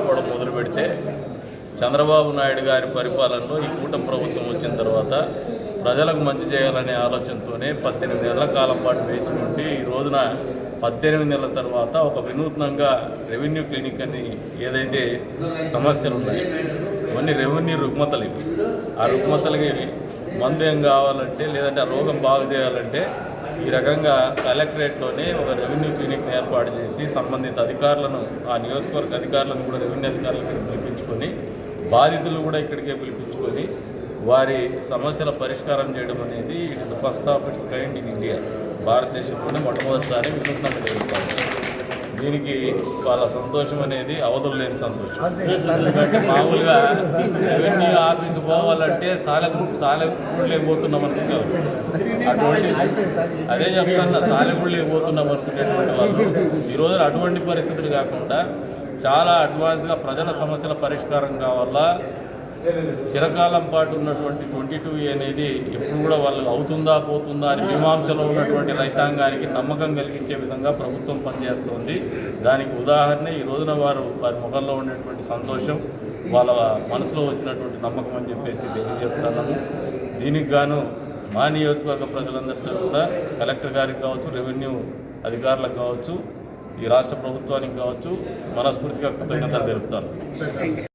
కూడా మొదలు పెడితే చంద్రబాబు నాయుడు గారి పరిపాలనలో ఈ కూటమి ప్రభుత్వం వచ్చిన తర్వాత ప్రజలకు మంచి చేయాలనే ఆలోచనతోనే పద్దెనిమిది నెలల కాలం పాటు వేచి ఉండి ఈ రోజున పద్దెనిమిది నెలల తర్వాత ఒక వినూత్నంగా రెవెన్యూ క్లినిక్ అని ఏదైతే సమస్యలు ఉన్నాయి ఇవన్నీ రెవెన్యూ రుగ్మతలు ఇవి. ఆ రుగ్మతలకి మందు ఏం కావాలంటే లేదంటే ఆ రోగం బాగు చేయాలంటే ఈ రకంగా కలెక్టరేట్లోనే ఒక రెవెన్యూ క్లినిక్ని ఏర్పాటు చేసి సంబంధిత అధికారులను ఆ నియోజకవర్గ అధికారులను కూడా రెవెన్యూ అధికారులను పిలిపించుకొని బాధితులు కూడా ఇక్కడికే పిలిపించుకొని వారి సమస్యల పరిష్కారం చేయడం అనేది it is first of its kind in India. భారతదేశంలోనే మొట్టమొదటిసారి వినూత్నంగా జరుగుతుంది. దీనికి వాళ్ళ సంతోషం అనేది అవధులు లేని సంతోషం. మామూలుగా రెవెన్యూ ఆఫీసు పోవాలంటే సాలె సాలెగూళ్ళు పోతున్నాం అనుకుంటారు. అటువంటి అదే చెప్తున్నా సాలెగూళ్ళు పోతున్నాం అనుకునేటువంటి వాళ్ళు. ఈ రోజున అటువంటి పరిస్థితులు కాకుండా చాలా అడ్వాన్స్గా ప్రజల సమస్యల పరిష్కారం కావాలా చిరకాలం పాటు ఉన్నటువంటి ట్వంటీ టూ అనేది ఎప్పుడు కూడా వాళ్ళు అవుతుందా పోతుందా అని మీమాంసలో ఉన్నటువంటి రైతాంగానికి నమ్మకం కలిగించే విధంగా ప్రభుత్వం పనిచేస్తోంది. దానికి ఉదాహరణ ఈ రోజున వారు వారి ముఖంలో ఉన్నటువంటి సంతోషం వాళ్ళ మనసులో వచ్చినటువంటి నమ్మకం అని చెప్పేసి తెలియజెప్తున్నాము దీనికి గాను మా నియోజకవర్గ ప్రజలందరితో కూడా కలెక్టర్ గారికి కావచ్చు రెవెన్యూ అధికారులకు కావచ్చు ఈ రాష్ట్ర ప్రభుత్వానికి కావచ్చు మనస్ఫూర్తిగా కృతజ్ఞతలు తెలుపుతాను.